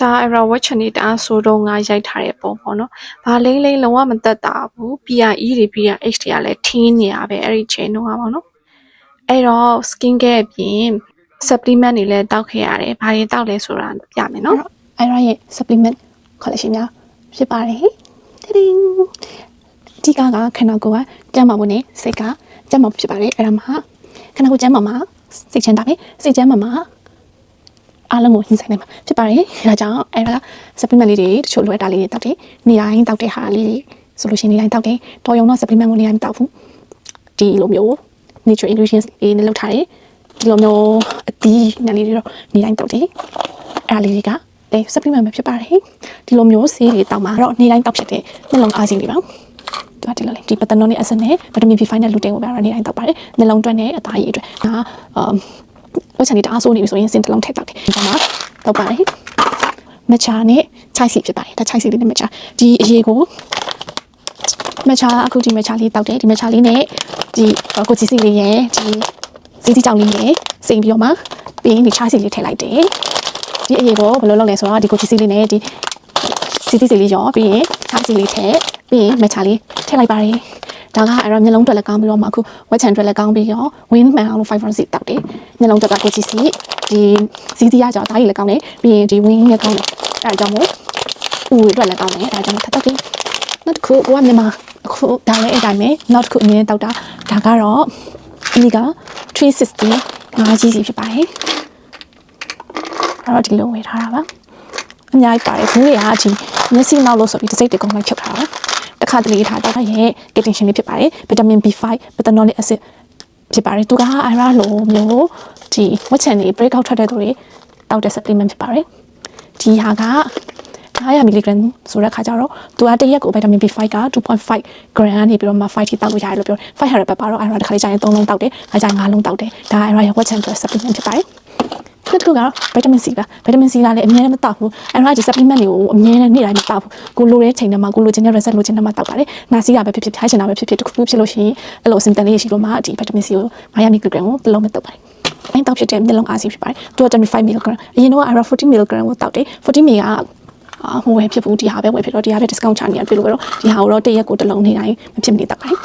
ဒါအဲ့တော့ watch နေတအားဆိုတော့ငါရိုက်ထားတဲ့ပုံပေါ့နော်။ဘာလိမ့်လိမ့်လုံးဝမသက်တာဘူး။ PRE တွေ PRH တွေကလည်းထင်းနေရပဲအဲ့ဒီချိန်တုန်းကပေါ့နော်။အဲ့တော့ skin care အပြင် supplement တွေလည်းတောက်ခဲ့ရတယ်။ဘာတွေတောက်လဲဆိုတာပြမယ်နော်အဲ့တော့ IRA ရဲ့ supplement collection များဖြစ်ပါတယ်တဒင်းဒီကကခန္ဓာကိုယ်ကကျန်းမာဖို့နဲ့စိတ်ကကျန်းမာဖို့ဖြစ်ပါတယ်အဲ့ဒါမှခန္ဓာကိုယ်ကျန်းမာမှာစိတ်ချမ်းသာပဲစိတ်ချမ်းမာမှာ အားလုံးကိုဟင်းဆိုင်နိုင်မှာဖြစ်ပါတယ်ဒါကြောင့်အဲ့ဒါ supplement လေးတွေတချို့လိုအပ်တာလေးတွေတောက်တယ်နေတိုင်းတောက်တဲ့ဟာလေးတွေဆိုလို့ရှိရင်နေတိုင်းတောက်တယ်တော်ရုံတော့ supplement ကိုနေတိုင်းမတောက်ဘူးဒီလိုမျိုး nature ingredients လေးနဲ့လုပ်ထားတယ်ဒီလိုမျိုးအသီးနဲ့လေးတွေတော့နေတိုင်းတောက်တယ်အဲ့ဒါလေးတွေကလေ supplement ပဲဖြစ်ပါတယ်ဒီလိုမျိုးဆေးတွေတောက်မှာတော့နေ့တိုင်းတောက်ဖြစ်တဲ့နှလုံးအားစီတွေပါသူကဒီလိုလေဒီပတနိုနဲ့အဆန်နဲ့ဗီတာမင် B5 နဲ့လူတင်ကိုပဲတော့နေ့တိုင်းတောက်ပါတယ်နှလုံးတွက်နဲ့အသားရည်အတွက်ဒါအမ် ဝက်ချန်ဒီတအားဆိုးနေပြီဆိုရင်စင်တစ်လုံးထည့်တောက်တယ်ဒီမှာတောက်ပါတယ်မချာနဲ့ခြိုက်စီဖြစ်ပါတယ်ဒါခြိုက်စီလေးနဲ့မချာဒီအရေးကိုမချာအခုဒီမချာလေးတောက်တယ်ဒီမချာလေးနဲ့ဒီကိုချီစီလေးရဲ့ဒီစီတီကြောင်လေးနဲ့စိန်ပြီးတော့မှပြီးရင်ဒီခြိုက်စီလေးထည့်လိုက်တယ်ဒီအရေးကိုဘယ်လိုလုပ်လဲဆိုတော့ဒီကိုချီစီလေးနဲ့ဒီစီတီစီလေးရောပြီးရင်ချာစီလေးထည့်ပြီးရင်မချာလေးထည့်လိုက်ပါတယ် ဒါကအဲ့တော့မျိုးလုံးတွက်လက်ကောင်းပြီးတော့မှအခုဝက်ချန်တွက်လက်ကောင်းပြီးတော့ win man အောင်လို့5စီတောက်တယ်မျိုးလုံးတွက်ကကိုချီစီဒီစီတီရကြောတားရည်လက်ကောင်းတယ်ပြီးရင်ဒီ win လက်ကောင်းတယ်အဲ့ဒါကြောင့်မို့ဦးတွက်လက်ကောင်းတယ်အဲ့ဒါကြောင့်ထပ်တောက်တယ်နောက်တစ်ခုကမြန်မာအခုဒါလည်းအဲ့တိုင်းပဲနောက်တစ်ခုအမြင်တောက်တာဒါကတော့အမိက360ငါးကြီးစီဖြစ်ပါတယ်အဲ့တော့ဒီလိုဝေထားတာပါအများကြီးပါတယ်ဘူးတွေကဒီမျက်စိနောက်လို့ဆိုပြီးတစ်စိတ်တကုံလိုက်ဖြုတ်ထားတာတ ခါတလေထားတော့ရဲ့ ketation လေးဖြစ်ပါတယ်ဗီတာမင် B5 betanomic acid ဖြစ်ပါတယ်သူကအဲ့ဒါလိုမျိုးဒီဝက်ချန်တွေ break out ထွက်တဲ့သူတွေတောက်တဲ့ supplement ဖြစ်ပါတယ်ဒီဟာက900 mg ဆိုတဲ့ခါကျတော့သူကတစ်ရက်ကို vitamin B5 က2.5 gram ကနေပြီးတော့မှ5ထိတောက်လို့ရတယ်လို့ပြောတယ်500ပဲပါတော့အဲ့ဒါတစ်ခါလေးကျရင်3လုံးတောက်တယ်ခါကျရင်5လုံးတောက်တယ်ဒါအဲ့ဒါရဲ့ watch and supplement ဖြစ်ပါတယ်နောက် တစ်ခုကတော့ vitamin C ပါ vitamin C ကလည်းအများနဲ့မတောက်ဘူးအဲ့တော့ဒီ supplement တွေကိုအများနဲ့နေ့တိုင်းမတောက်ဘူးကိုလိုတဲ့ချိန်တည်းမှာကိုလိုချင်တဲ့ reset လိုချင်တဲ့မှာတောက်ပါတယ်နာစီကပဲဖြစ်ဖြစ်ဖြားချင်တာပဲဖြစ်ဖြစ်တစ်ခုခုဖြစ်လို့ရှိရင်အဲ့လို symptom လေးရှိလို့မှဒီ vitamin C ကို900 mg ကိုတစ်လုံးမတောက်ပါတယ်အဲ့တောက်ဖြစ်တဲ့မျက်လုံးအားစီဖြစ်ပါတယ်သူက25 mg အရင်တော့အဲ့တော့40 mg ကိုတောက်တယ်40 mg ကအာဟိုဝယ်ဖြစ်ဘူးဒီဟာပဲဝယ်ဖြစ်တော့ဒီဟာပဲ discount ချနေရပြီလို့ပဲတော့ဒီဟာကိုတော့တစ်ရက်ကိုတစ်လုံးနေတိုင်းမဖြစ်မနေတောက်ပါတယ်